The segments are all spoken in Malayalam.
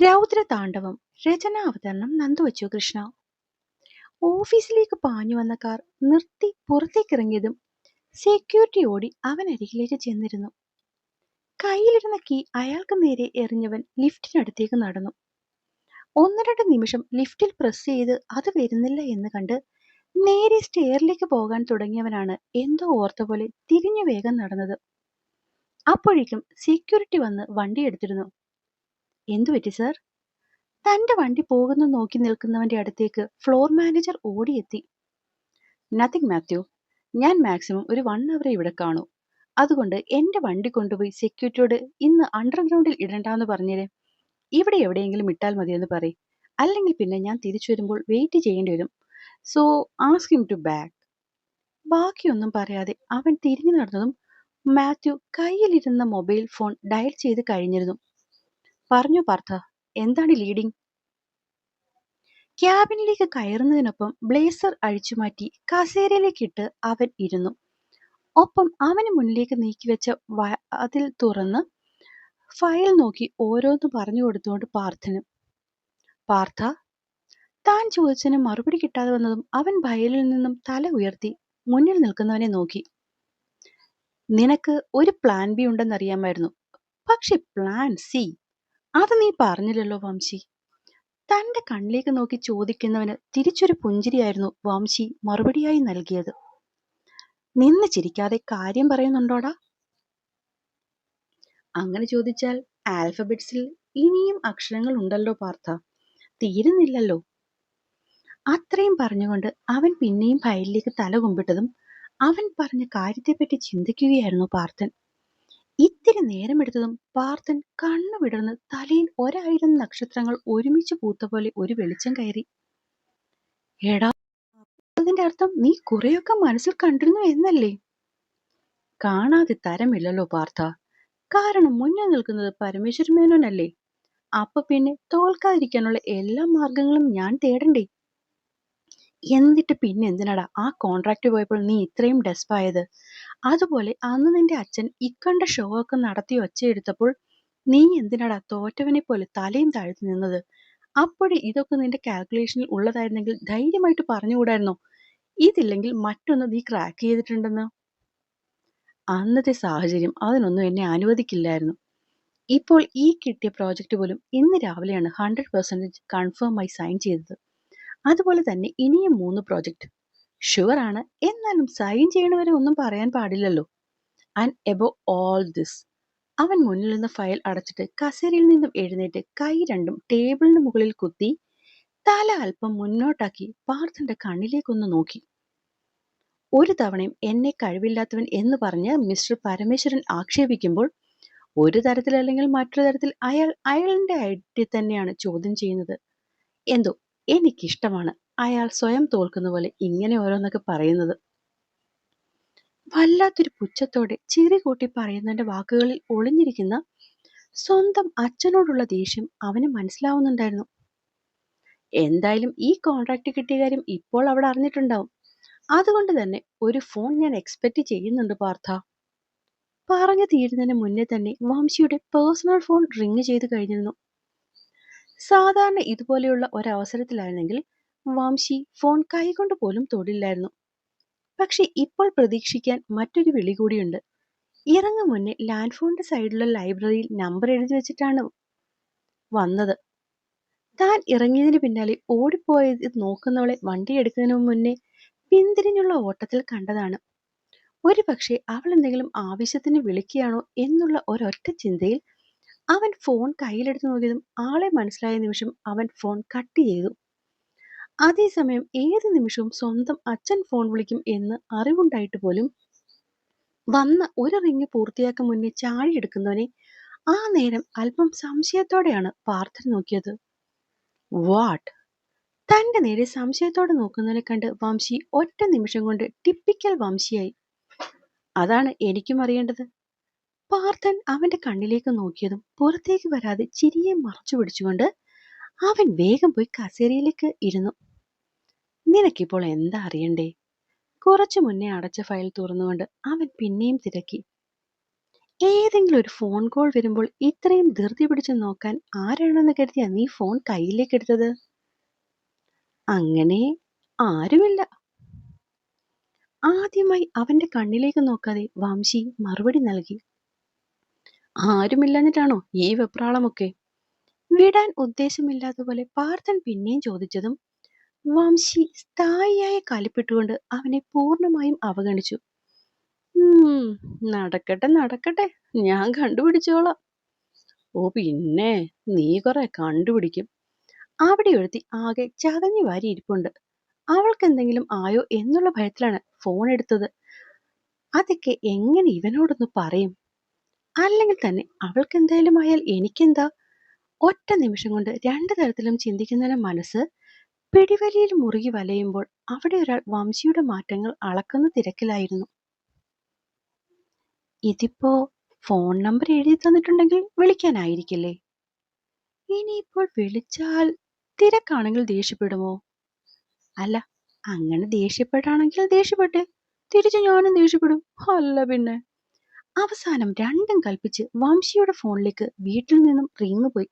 രൗദ്രതാണ്ഡവം. രചനാവതരണം നന്ദുവച്ചു കൃഷ്ണ. ഓഫീസിലേക്ക് പാഞ്ഞു വന്ന കാർ നിർത്തി പുറത്തേക്കിറങ്ങിയതും സെക്യൂരിറ്റി ഓടി അവൻ അരികിലേക്ക് ചെന്നിരുന്നു. കയ്യിലിരുന്ന കീ അയാൾക്ക് നേരെ എറിഞ്ഞവൻ ലിഫ്റ്റിനടുത്തേക്ക് നടന്നു. ഒന്ന് രണ്ട് നിമിഷം ലിഫ്റ്റിൽ പ്രസ് ചെയ്ത് അത് വരുന്നില്ല എന്ന് കണ്ട് നേരെ സ്റ്റെയറിലേക്ക് പോകാൻ തുടങ്ങിയവനാണ് എന്തോ ഓർത്ത പോലെ തിരിഞ്ഞു വേഗം നടന്നത്. അപ്പോഴേക്കും സെക്യൂരിറ്റി വന്ന് വണ്ടി എടുത്തിരുന്നു. എന്തു പറ്റി സർ തന്റെ വണ്ടി പോകുന്നു നോക്കി നിൽക്കുന്നവന്റെ അടുത്തേക്ക് ഫ്ലോർ മാനേജർ ഓടിയെത്തി. നത്തിങ് മാത്യു ഞാൻ മാക്സിമം ഒരു വൺ അവറെ ഇവിടെ കാണൂ. അതുകൊണ്ട് എന്റെ വണ്ടി കൊണ്ടുപോയി സെക്യൂരിറ്റിയോട് ഇന്ന് അണ്ടർഗ്രൗണ്ടിൽ ഇടണ്ടെന്ന് പറഞ്ഞേരെ. ഇവിടെ എവിടെയെങ്കിലും ഇട്ടാൽ മതിയെന്ന് പറയും. അല്ലെങ്കിൽ പിന്നെ ഞാൻ തിരിച്ചു വരുമ്പോൾ വെയിറ്റ് ചെയ്യേണ്ടി വരും. So ask him to back ബാക്കിയൊന്നും പറയാതെ അവൻ തിരിഞ്ഞു നടന്നതും മാത്യു കയ്യിലിരുന്ന മൊബൈൽ ഫോൺ ഡയൽ ചെയ്ത് കഴിഞ്ഞിരുന്നു. പറഞ്ഞു പാർത്ഥ എന്താണ് ലീഡിംഗ് ക്യാബിനിലേക്ക് കയറുന്നതിനൊപ്പം ബ്ലേസർ അഴിച്ചുമാറ്റി കസേരയിലേക്കിട്ട് അവൻ ഇരുന്നു. ഒപ്പം അവന് മുന്നിലേക്ക് നീക്കി വെച്ച അതിൽ തുറന്ന് ഫയൽ നോക്കി ഓരോന്ന് പറഞ്ഞു കൊടുത്തുകൊണ്ട് പാർത്ഥന്. പാർത്ഥ താൻ ചോദിച്ചതിന് മറുപടി കിട്ടാതെ വന്നതും അവൻ ഭയലിൽ നിന്നും തല ഉയർത്തി മുന്നിൽ നിൽക്കുന്നവനെ നോക്കി. നിനക്ക് ഒരു പ്ലാൻ ബി ഉണ്ടെന്നറിയാമായിരുന്നു പക്ഷെ പ്ലാൻ സി അത് നീ പറഞ്ഞില്ലല്ലോ വംശി. തന്റെ കണ്ണിലേക്ക് നോക്കി ചോദിക്കുന്നവന് തിരിച്ചൊരു പുഞ്ചിരിയായിരുന്നു വംശി മറുപടിയായി നൽകിയത്. നിന്ന് ചിരിക്കാതെ കാര്യം പറയുന്നുണ്ടോടാ? അങ്ങനെ ചോദിച്ചാൽ ആൽഫബറ്റ്സിൽ ഇനിയും അക്ഷരങ്ങൾ ഉണ്ടല്ലോ പാർത്ഥ. തീരുന്നില്ലല്ലോ. അത്രയും പറഞ്ഞുകൊണ്ട് അവൻ പിന്നെയും ഫയലിലേക്ക് തല കുമ്പിട്ടതും അവൻ പറഞ്ഞ കാര്യത്തെപ്പറ്റി ചിന്തിക്കുകയായിരുന്നു പാർത്ഥൻ. ഇത്തിരി നേരമെടുത്തതും പാർത്ഥൻ കണ്ണു വിടർന്ന് തലയിൽ ഒരായിരം നക്ഷത്രങ്ങൾ ഒരുമിച്ച് പൂത്ത പോലെ ഒരു വെളിച്ചം കയറി. എടാ അതിന്റെ അർത്ഥം നീ കുറെയൊക്കെ മനസ്സിൽ കണ്ടിരുന്നു എന്നല്ലേ? കാണാതെ തരമില്ലല്ലോ പാർത്ഥ. കാരണം മുന്നിൽ നിൽക്കുന്നത് പരമേശ്വര മേനോനല്ലേ. അപ്പൊ പിന്നെ തോൽക്കാതിരിക്കാനുള്ള എല്ലാ മാർഗങ്ങളും ഞാൻ തേടണ്ടേ? എന്നിട്ട് പിന്നെ എന്തിനാടാ ആ കോൺട്രാക്ട് പോയപ്പോൾ നീ ഇത്രയും ഡെസ്പായത് അതുപോലെ അന്ന് നിന്റെ അച്ഛൻ ഇക്കണ്ട ഷോ ഒക്കെ നടത്തി ഒച്ചയെടുത്തപ്പോൾ നീ എന്തിനാടാ തോറ്റവനെ പോലെ തലയും താഴ്ത്തി നിന്നത്? അപ്പോഴേ ഇതൊക്കെ നിന്റെ കാൽക്കുലേഷനിൽ ഉള്ളതായിരുന്നെങ്കിൽ ധൈര്യമായിട്ട് പറഞ്ഞുകൂടായിരുന്നോ? ഇതില്ലെങ്കിൽ മറ്റൊന്ന് നീ ക്രാക്ക് ചെയ്തിട്ടുണ്ടെന്ന്? അന്നത്തെ സാഹചര്യം അതിനൊന്നും എന്നെ അനുവദിക്കില്ലായിരുന്നു. ഇപ്പോൾ ഈ കിട്ടിയ പ്രോജക്റ്റ് പോലും ഇന്ന് രാവിലെയാണ് ഹൺഡ്രഡ് പെർസെന്റേജ് കൺഫേം ആയി സൈൻ ചെയ്തത്. അതുപോലെ തന്നെ ഇനിയും മൂന്ന് പ്രോജക്റ്റ് ഷുവർ ആണ്. എന്നാലും സൈൻ ചെയ്യണവരെ ഒന്നും പറയാൻ പാടില്ലല്ലോ. ആൻഡ് എബോ ഓൾ ദിസ് അവൻ മുന്നിൽ നിന്ന് ഫയൽ അടച്ചിട്ട് കസേരയിൽ നിന്നും എഴുന്നേറ്റ് കൈ രണ്ടും ടേബിളിന് മുകളിൽ കുത്തി തല അല്പം മുന്നോട്ടാക്കി പാർത്ഥന്റെ കണ്ണിലേക്കൊന്ന് നോക്കി. ഒരു തവണയും എന്നെ കഴിവില്ലാത്തവൻ എന്ന് പറഞ്ഞ് മിസ്റ്റർ പരമേശ്വരൻ ആക്ഷേപിക്കുമ്പോൾ ഒരു തരത്തിൽ അല്ലെങ്കിൽ മറ്റൊരു തരത്തിൽ അയാൾ അയാളിന്റെ ഐഡന്റിറ്റി തന്നെയാണ് ചോദ്യം ചെയ്യുന്നത്. എന്തോ എനിക്കിഷ്ടമാണ്. അയാൾ സ്വയം തോൽക്കുന്ന പോലെ ഇങ്ങനെ ഓരോന്നൊക്കെ പറയുന്നത്. വല്ലാത്തൊരു പുച്ഛത്തോടെ ചിരി കൂട്ടി പറയുന്നതിന്റെ വാക്കുകളിൽ ഒളിഞ്ഞിരിക്കുന്ന സ്വന്തം അച്ഛനോടുള്ള ദേഷ്യം അവന് മനസ്സിലാവുന്നുണ്ടായിരുന്നു. എന്തായാലും ഈ കോൺട്രാക്ട് കിട്ടിയ കാര്യം ഇപ്പോൾ അവിടെ അറിഞ്ഞിട്ടുണ്ടാവും. അതുകൊണ്ട് തന്നെ ഒരു ഫോൺ ഞാൻ എക്സ്പെക്ട് ചെയ്യുന്നുണ്ട് പാർത്ഥ. പറഞ്ഞു തീരുന്നതിന് മുന്നേ തന്നെ വംശിയുടെ പേഴ്സണൽ ഫോൺ റിങ് ചെയ്ത് കഴിഞ്ഞിരുന്നു. സാധാരണ ഇതുപോലെയുള്ള ഒരവസരത്തിലായിരുന്നെങ്കിൽ വംശി ഫോൺ കൈകൊണ്ട് പോലും തൊടില്ലായിരുന്നു. പക്ഷെ ഇപ്പോൾ പ്രതീക്ഷിക്കാൻ മറ്റൊരു വിളി കൂടിയുണ്ട്. ഇറങ്ങും മുന്നേ ലാൻഡ് ഫോണിന്റെ സൈഡിലുള്ള ലൈബ്രറിയിൽ നമ്പർ എഴുതി വെച്ചിട്ടാണ് വന്നത്. താൻ ഇറങ്ങിയതിന് പിന്നാലെ ഓടിപ്പോയത് നോക്കുന്നവളെ വണ്ടി എടുക്കുന്നതിന് മുന്നേ പിന്തിരിഞ്ഞുള്ള ഓട്ടത്തിൽ കണ്ടതാണ്. ഒരു പക്ഷേ അവൾ എന്തെങ്കിലും ആവശ്യത്തിന് വിളിക്കുകയാണോ എന്നുള്ള ഒരൊറ്റ ചിന്തയിൽ അവൻ ഫോൺ കയ്യിലെടുത്ത് നോക്കിയതും ആളെ മനസ്സിലായ നിമിഷം അവൻ ഫോൺ കട്ട് ചെയ്തു. അതേസമയം ഏത് നിമിഷവും സ്വന്തം അച്ഛൻ ഫോൺ വിളിക്കും എന്ന് അറിവുണ്ടായിട്ട് പോലും വന്ന ഒരു റിങ് പൂർത്തിയാക്കാൻ മുന്നേ ചാടിയെടുക്കുന്നവനെ ആ നേരം അല്പം സംശയത്തോടെയാണ് പാർത്ഥൻ നോക്കിയത്. വാട്ട് തന്റെ നേരെ സംശയത്തോടെ നോക്കുന്നതിനെ കണ്ട് വംശി ഒറ്റ നിമിഷം കൊണ്ട് ടിപ്പിക്കൽ വംശിയായി. അതാണ് എനിക്കും അറിയേണ്ടത്. പാർത്ഥൻ അവന്റെ കണ്ണിലേക്ക് നോക്കിയതും പുറത്തേക്ക് വരാതെ ചിരിയെ മറച്ചു പിടിച്ചുകൊണ്ട് അവൻ വേഗം പോയി കസേരയിലേക്ക് ഇരുന്നു. നിനക്കിപ്പോൾ എന്താ അറിയണ്ടേ? കുറച്ചു മുന്നേ അടച്ച ഫയൽ തുറന്നുകൊണ്ട് അവൻ പിന്നെയും തിരക്കി. ഏതെങ്കിലും ഒരു ഫോൺ കോൾ വരുമ്പോൾ ഇത്രയും ധൃതി പിടിച്ച് നോക്കാൻ ആരാണെന്ന് കരുതിയ നീ ഫോൺ കയ്യിലേക്ക് എടുത്തത്? അങ്ങനെ ആരുമില്ല. ആദ്യമായി അവന്റെ കണ്ണിലേക്ക് നോക്കാതെ വംശി മറുപടി നൽകി. ആരുമില്ലെന്നിട്ടാണോ ഈ വെപ്രാളമൊക്കെ? വിടാൻ ഉദ്ദേശമില്ലാത്ത പോലെ പാർത്ഥൻ പിന്നെയും ചോദിച്ചതും വംശി സ്ഥായിയായ കാലിപ്പെട്ടുകൊണ്ട് അവനെ പൂർണമായും അവഗണിച്ചു. നടക്കട്ടെ നടക്കട്ടെ ഞാൻ കണ്ടുപിടിച്ചോളാം. ഓ പിന്നെ നീ കുറെ കണ്ടുപിടിക്കും. അവിടെ ഒരുത്തി ആകെ ചതഞ്ഞു വാരി ഇരിപ്പുണ്ട്. അവൾക്ക് എന്തെങ്കിലും ആയോ എന്നുള്ള ഭയത്തിലാണ് ഫോൺ എടുത്തത്. അതൊക്കെ എങ്ങനെ ഇവനോടൊന്ന് പറയും? അല്ലെങ്കിൽ തന്നെ അവൾക്ക് എന്തായാലും ആയാൽ എനിക്കെന്താ? ഒറ്റ നിമിഷം കൊണ്ട് രണ്ടു തരത്തിലും ചിന്തിക്കുന്നതിന് മനസ്സ് പിടിവലിയിൽ മുറുകി വലയുമ്പോൾ അവിടെ ഒരാൾ വംശിയുടെ മാറ്റങ്ങൾ അളക്കുന്ന തിരക്കിലായിരുന്നു. ഇതിപ്പോ ഫോൺ നമ്പർ എഴുതി തന്നിട്ടുണ്ടെങ്കിൽ വിളിക്കാനായിരിക്കില്ലേ? ഇനിയിപ്പോൾ വിളിച്ചാൽ തിരക്കാണെങ്കിൽ ദേഷ്യപ്പെടുമോ? അല്ല അങ്ങനെ ദേഷ്യപ്പെടാണെങ്കിൽ ദേഷ്യപ്പെട്ടെ. തിരിച്ചു ഞാനും ദേഷ്യപ്പെടും. അല്ല പിന്നെ. അവസാനം രണ്ടും കൽപ്പിച്ച് വംശിയുടെ ഫോണിലേക്ക് വീട്ടിൽ നിന്നും റിങ് പോയി.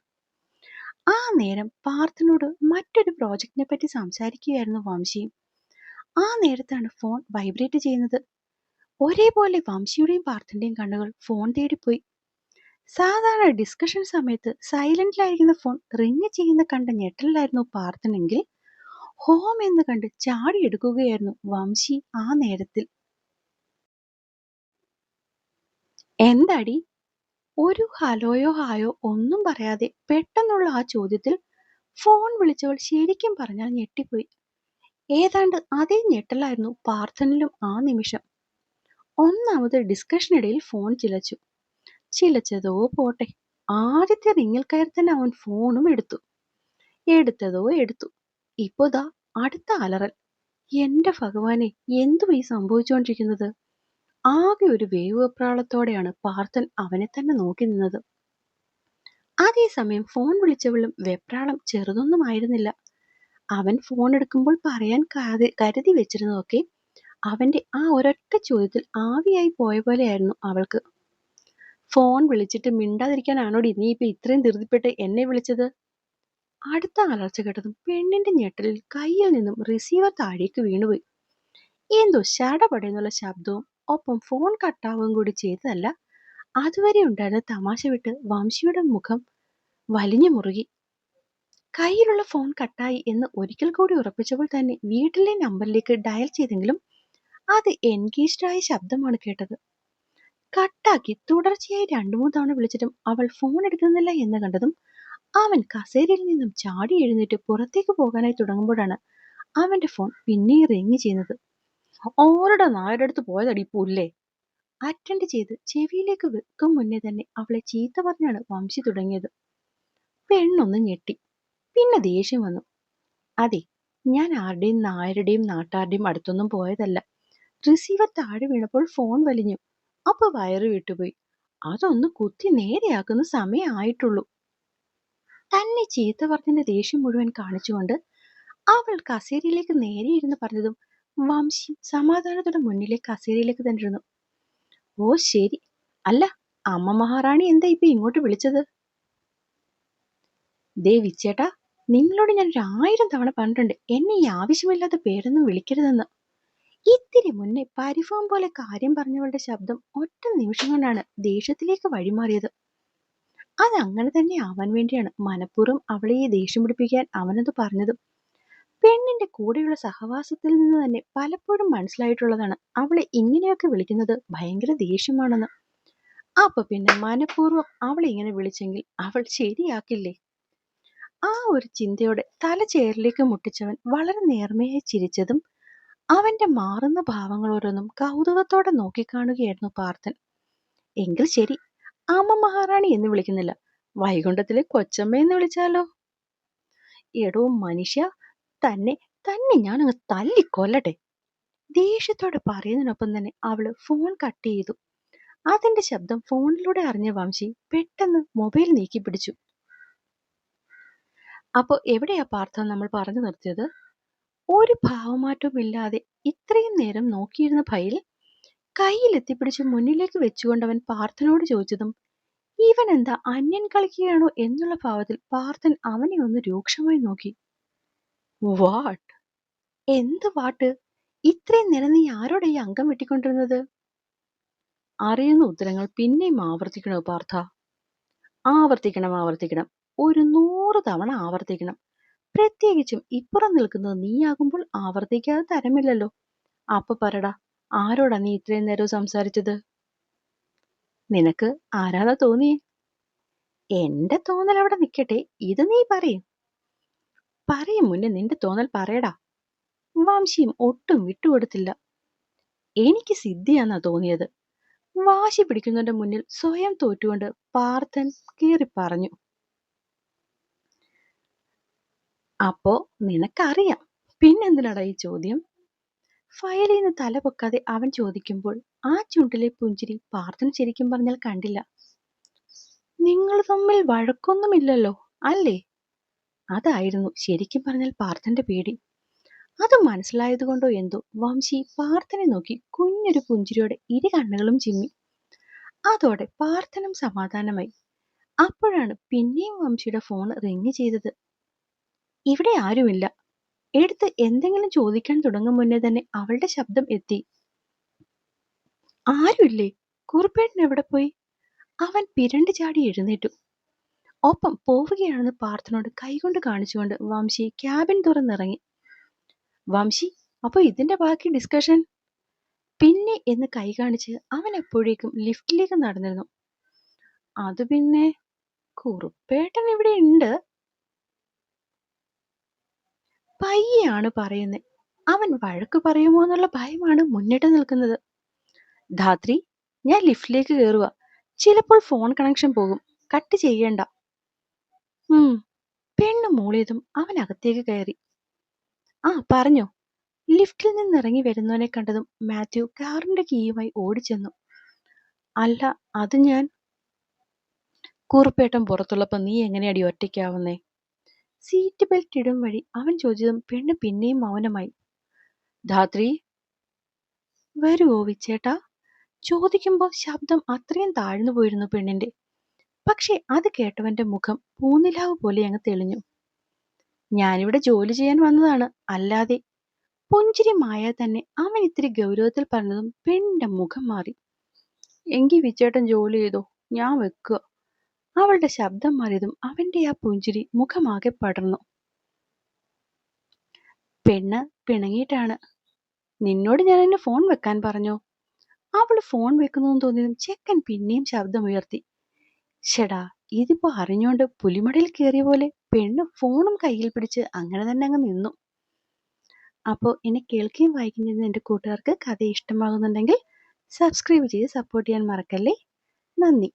ആ നേരം പാർത്ഥനോട് മറ്റൊരു പ്രോജക്റ്റിനെ പറ്റി സംസാരിക്കുകയായിരുന്നു വംശിയും ആ നേരത്താണ് ഫോൺ വൈബ്രേറ്റ് ചെയ്യുന്നത്. ഒരേപോലെ വംശിയുടെയും പാർത്ഥന്റെയും കണ്ണുകൾ ഫോൺ തേടിപ്പോയി. സാധാരണ ഡിസ്കഷൻ സമയത്ത് സൈലന്റിലായിരിക്കുന്ന ഫോൺ റിങ് ചെയ്യുന്ന കണ്ട ഞെട്ടലിലായിരുന്നു പാർത്ഥനെങ്കിൽ ഹോം എന്ന് കണ്ട് ചാടിയെടുക്കുകയായിരുന്നു വംശി ആ നേരത്തിൽ. എന്താടി? ഒരു ഹലോയോ ഹായോ ഒന്നും പറയാതെ പെട്ടെന്നുള്ള ആ ചോദ്യത്തിൽ ഫോൺ വിളിച്ചവൾ ശരിക്കും പറഞ്ഞാൽ ഞെട്ടിപ്പോയി. ഏതാണ്ട് അതേ ഞെട്ടലായിരുന്നു പാർത്ഥനിലും ആ നിമിഷം. ഒന്നാമത് ഡിസ്കഷനിടയിൽ ഫോൺ ചിലച്ചു. ചിലച്ചതോ പോട്ടെ ആദ്യത്തെ റിങ്ങിൽ കയറി തന്നെ അവൻ ഫോണും എടുത്തു. എടുത്തതോ എടുത്തു. ഇപ്പോ ദാ അടുത്ത അലറൽ. എന്റെ ഭഗവാനെ എന്തു ഈ സംഭവിച്ചുകൊണ്ടിരിക്കുന്നത് ആകെ ഒരു വേവപ്രാളത്തോടെയാണ് വെപ്രാളത്തോടെയാണ് പാർത്ഥൻ അവനെ തന്നെ നോക്കി നിന്നത്. അതേസമയം ഫോൺ വിളിച്ചവളും വെപ്രാളം ചെറുതൊന്നുമായിരുന്നില്ല അവൻ ഫോൺ എടുക്കുമ്പോൾ പറയാൻ കരുതി വെച്ചിരുന്നതൊക്കെ അവന്റെ ആ ഒരൊറ്റ ചോദ്യത്തിൽ ആവിയായി പോയ പോലെയായിരുന്നു അവൾക്ക്. ഫോൺ വിളിച്ചിട്ട് മിണ്ടാതിരിക്കാനാണോ നീ ഇത്രയും ധൃതിപ്പെട്ട് എന്നെ വിളിച്ചത്? അടുത്ത അലർച്ച കേട്ടതും പെണ്ണിന്റെ ഞെട്ടലിൽ കയ്യിൽ നിന്നും റിസീവർ താഴേക്ക് വീണുപോയി. എന്തോ ശടപടയെന്നുള്ള ശബ്ദവും ഒപ്പം ഫോൺ കട്ടാവുകയും കൂടി ചെയ്തതല്ല അതുവരെ ഉണ്ടായിരുന്ന തമാശ വിട്ട് വംശിയുടെ മുഖം വലിഞ്ഞു മുറുകി. കയ്യിലുള്ള ഫോൺ കട്ടായി എന്ന് ഒരിക്കൽ കൂടി ഉറപ്പിച്ചപ്പോൾ തന്നെ വീട്ടിലെ നമ്പറിലേക്ക് ഡയൽ ചെയ്തെങ്കിലും അത് എൻഗേജ്ഡ് ആയ ശബ്ദമാണ് കേട്ടത്. കട്ടാക്കി തുടർച്ചയായി രണ്ടു മൂന്ന് തവണ വിളിച്ചിട്ടും അവൾ ഫോൺ എടുക്കുന്നില്ല എന്ന് കണ്ടതും അവൻ കസേരയിൽ നിന്നും ചാടി എഴുന്നേറ്റ് പുറത്തേക്ക് പോകാനായി തുടങ്ങുമ്പോഴാണ് അവന്റെ ഫോൺ പിന്നെയും റിങ് ചെയ്യുന്നത്. ഓരുടെ നായരുടെ അടുത്ത് പോയതടി പുല്ലേ? അറ്റൻഡ് ചെയ്ത് ചെവിയിലേക്ക് വെക്കും മുന്നേ തന്നെ അവളെ ചീത്ത പറഞ്ഞാണ് വംശി തുടങ്ങിയത്. പെണ്ണൊന്ന് ഞെട്ടി. പിന്നെ ദേഷ്യം വന്നു. അതെ ഞാൻ ആരുടെയും നായരുടെയും നാട്ടാരുടെയും അടുത്തൊന്നും പോയതല്ല. റിസീവർ താഴെ വീണപ്പോൾ ഫോൺ വലിഞ്ഞു. അപ്പൊ വയറ് വിട്ടുപോയി. അതൊന്ന് കുത്തി നേരെയാക്കുന്ന സമയമായിട്ടുള്ളൂ തന്നെ ചീത്ത പറഞ്ഞതിന്റെ ദേഷ്യം മുഴുവൻ കാണിച്ചുകൊണ്ട് അവൾ കസേരയിലേക്ക് നേരെ ഇരുന്ന് പറഞ്ഞതും വംശി സമാധാനത്തോടെ മുന്നിലെ കസേരയിലേക്ക് തന്നിരുന്നു. ഓ ശരി. അല്ല അമ്മ മഹാറാണി എന്താ ഇപ്പൊ ഇങ്ങോട്ട് വിളിച്ചത്? ദേ വിച്ചേട്ടാ നിങ്ങളോട് ഞാൻ ഒരു ആയിരം തവണ പറഞ്ഞിട്ടുണ്ട്. എന്നെ ഈ ആവശ്യമില്ലാത്ത പേരൊന്നും വിളിക്കരുതെന്ന്. ഇത്തിരി മുന്നേ പരിഭവം പോലെ കാര്യം പറഞ്ഞവളുടെ ശബ്ദം ഒറ്റ നിമിഷം കൊണ്ടാണ് ദേഷ്യത്തിലേക്ക് വഴിമാറിയത്. അത് അങ്ങനെ തന്നെ ആവാൻ വേണ്ടിയാണ് മനഃപൂർവം അവളെ ഈ ദേഷ്യം പിടിപ്പിക്കാൻ അവനത് പറഞ്ഞത്. പെണ്ണിന്റെ കൂടെയുള്ള സഹവാസത്തിൽ നിന്ന് തന്നെ പലപ്പോഴും മനസ്സിലായിട്ടുള്ളതാണ് അവളെ ഇങ്ങനെയൊക്കെ വിളിക്കുന്നത് ഭയങ്കര ദേഷ്യമാണെന്ന്. അപ്പൊ പിന്നെ മനഃപൂർവം അവളെ ഇങ്ങനെ വിളിച്ചെങ്കിൽ അവൾ ശരിയാക്കില്ലേ? ആ ഒരു ചിന്തയോടെ തല ചേറിലേക്ക് മുട്ടിച്ചവൻ വളരെ നേർമയായി ചിരിച്ചതും അവന്റെ മാറുന്ന ഭാവങ്ങൾ ഓരോന്നും കൗതുകത്തോടെ നോക്കിക്കാണുകയായിരുന്നു പാർത്ഥൻ. എങ്കിൽ ശരി അമ്മ മഹാറാണി എന്ന് വിളിക്കുന്നില്ല. വൈകുണ്ഠത്തിലെ കൊച്ചമ്മ എന്ന് വിളിച്ചാലോ? എടോ മനുഷ്യ തന്നെ തന്നെ ഞാൻ അങ്ങ് തല്ലിക്കൊല്ലട്ടെ. ദേഷ്യത്തോടെ പറയുന്നതിനൊപ്പം തന്നെ അവൾ ഫോൺ കട്ട് ചെയ്തു. അതിന്റെ ശബ്ദം ഫോണിലൂടെ അറിഞ്ഞ വംശി പെട്ടെന്ന് മൊബൈൽ നീക്കി പിടിച്ചു. അപ്പോ എവിടെയാ പാർത്ഥ നമ്മൾ പറഞ്ഞു നിർത്തിയത്? ഒരു ഭാവമാറ്റവും ഇല്ലാതെ ഇത്രയും നേരം നോക്കിയിരുന്ന ഭയിൽ കയ്യിലെത്തിപ്പിടിച്ച് മുന്നിലേക്ക് വെച്ചുകൊണ്ട് അവൻ പാർത്ഥനോട് ചോദിച്ചതും ഇവൻ എന്താ അന്യൻ കളിക്കുകയാണോ എന്നുള്ള ഭാവത്തിൽ പാർത്ഥൻ അവനെ ഒന്ന് രൂക്ഷമായി നോക്കി? വാട്ട് എന്ത് വാട്ട്? ഇത്രയും നേരം നീ ആരോടെ ഈ അംഗം വെട്ടിക്കൊണ്ടിരുന്നത്? അറിയുന്ന ഉത്തരങ്ങൾ പിന്നെയും ആവർത്തിക്കണോ പാർത്ഥ? ആവർത്തിക്കണം ആവർത്തിക്കണം. ഒരു നൂറ് തവണ ആവർത്തിക്കണം. പ്രത്യേകിച്ചും ഇപ്പുറം നിൽക്കുന്നത് നീയാകുമ്പോൾ ആവർത്തിക്കാതെ തരമില്ലല്ലോ. അപ്പൊ പറടാ ആരോടാ നീ ഇത്രയും നേരം സംസാരിച്ചത്? നിനക്ക് ആരാതാ തോന്നിയേ? എന്റെ തോന്നൽ അവിടെ നിൽക്കട്ടെ ഇത് നീ പറയും. പറയും മുന്നേ നിന്റെ തോന്നൽ പറയടാ. വംശിയും ഒട്ടും വിട്ടുകൊടുത്തില്ല. എനിക്ക് സിദ്ധിയാന്നാ തോന്നിയത്. വാശി പിടിക്കുന്നവന്റെ മുന്നിൽ സ്വയം തോറ്റുകൊണ്ട് പാർത്ഥൻ കീറി പറഞ്ഞു. അപ്പോ നിനക്കറിയാം. പിന്നെന്തിനാടാ ഈ ചോദ്യം? ഫയലിൽ നിന്ന് തല പൊക്കാതെ അവൻ ചോദിക്കുമ്പോൾ ആ ചുണ്ടിലെ പുഞ്ചിരി പാർത്ഥൻ ശരിക്കും പറഞ്ഞാൽ കണ്ടില്ല. നിങ്ങൾ തമ്മിൽ വഴക്കൊന്നുമില്ലല്ലോ അല്ലേ? അതായിരുന്നു ശരിക്കും പറഞ്ഞാൽ പാർത്ഥന്റെ പേടി. അത് മനസ്സിലായതുകൊണ്ടോ എന്തോ വംശി പാർത്ഥനെ നോക്കി കുഞ്ഞൊരു പുഞ്ചിരിയോടെ ഇരു കണ്ണുകളും ചിമ്മി. അതോടെ പാർത്ഥനും സമാധാനമായി. അപ്പോഴാണ് പിന്നെയും വംശിയുടെ ഫോൺ റിങ് ചെയ്തത്. ഇവിടെ ആരുമില്ല. എടുത്ത് എന്തെങ്കിലും ചോദിക്കാൻ തുടങ്ങും മുന്നേ തന്നെ അവളുടെ ശബ്ദം എത്തി. ആരുമില്ലേ? കുറുപ്പേട്ടൻ എവിടെ പോയി? അവൻ പിരണ്ട് ചാടി എഴുന്നേറ്റു. ഒപ്പം പോവുകയാണെന്ന് പാർത്ഥനോട് കൈകൊണ്ട് കാണിച്ചുകൊണ്ട് വംശി ക്യാബിൻ തുറന്നിറങ്ങി. വംശി അപ്പോൾ ഇതിന്റെ ബാക്കി ഡിസ്കഷൻ പിന്നെ എന്ന് കൈ കാണിച്ച് അവൻ എപ്പോഴേക്കും ലിഫ്റ്റിലേക്ക് നടന്നിരുന്നു. അത് പിന്നെ കുറുപ്പേട്ടൻ ഇവിടെ ഉണ്ട്. പയ്യാണ് പറയുന്നത് അവൻ വഴക്ക് പറയുമോ എന്നുള്ള ഭയമാണ് മുന്നിട്ട് നിൽക്കുന്നത്. ധാത്രി ഞാൻ ലിഫ്റ്റിലേക്ക് കയറുക ചിലപ്പോൾ ഫോൺ കണക്ഷൻ പോകും. കട്ട് ചെയ്യണ്ട. ഉം. പെണ്ണ് മൂളിയതും അവൻ അകത്തേക്ക് കയറി. ആ പറഞ്ഞോ. ലിഫ്റ്റിൽ നിന്ന് ഇറങ്ങി വരുന്നവനെ കണ്ടതും മാത്യു കാറിന്റെ കീയുമായി ഓടിച്ചെന്നു. അല്ല അത് ഞാൻ. കുറുപ്പേട്ടൻ പുറത്തുള്ളപ്പോ നീ എങ്ങനെയാടി ഒറ്റയ്ക്കാവുന്നേ? സീറ്റ് ബെൽറ്റ് ഇടും വഴി അവൻ ചോദിച്ചതും പെണ്ണ് പിന്നെയും മൗനമായി. ധാത്രി? വരുവോ വിച്ചേട്ടാ. ചോദിക്കുമ്പോൾ ശബ്ദം അത്രയും താഴ്ന്നു പോയിരുന്നു പെണ്ണിന്റെ. പക്ഷെ അത് കേട്ടവന്റെ മുഖം പൂനിലാവ് പോലെ അങ്ങ് തെളിഞ്ഞു. ഞാനിവിടെ ജോലി ചെയ്യാൻ വന്നതാണ്. അല്ലാതെ പുഞ്ചിരി മായ തന്നെ അവൻ ഇത്തിരി ഗൗരവത്തിൽ പറഞ്ഞതും പെണ്ണിന്റെ മുഖം മാറി. എങ്കി വിച്ചേട്ടൻ ജോലി ചെയ്തോ? ഞാൻ വെക്കുക. അവളുടെ ശബ്ദം മാറിയതും അവന്റെ ആ പുഞ്ചിരി മുഖമാകെ പടർന്നു. പെണ്ണ് പിണങ്ങിയിട്ടാണ്. നിന്നോട് ഞാൻ എന്നെ ഫോൺ വെക്കാൻ പറഞ്ഞോ? അവൾ ഫോൺ വെക്കുന്നു തോന്നിയതും ചെക്കൻ പിന്നെയും ശബ്ദമുയർത്തി. ഷെടാ ഇതിപ്പോ അറിഞ്ഞോണ്ട് പുലിമടയിൽ കയറിയ പോലെ പെണ്ണ് ഫോണും കയ്യിൽ പിടിച്ച് അങ്ങനെ തന്നെ അങ്ങ് നിന്നു. അപ്പോൾ എന്നെ കേൾക്കുകയും വായിക്കുകയും ചെയ്യുന്ന എന്റെ കൂട്ടുകാർക്ക് കഥ ഇഷ്ടമാകുന്നുണ്ടെങ്കിൽ സബ്സ്ക്രൈബ് ചെയ്ത് സപ്പോർട്ട് ചെയ്യാൻ മറക്കല്ലേ? നന്ദി.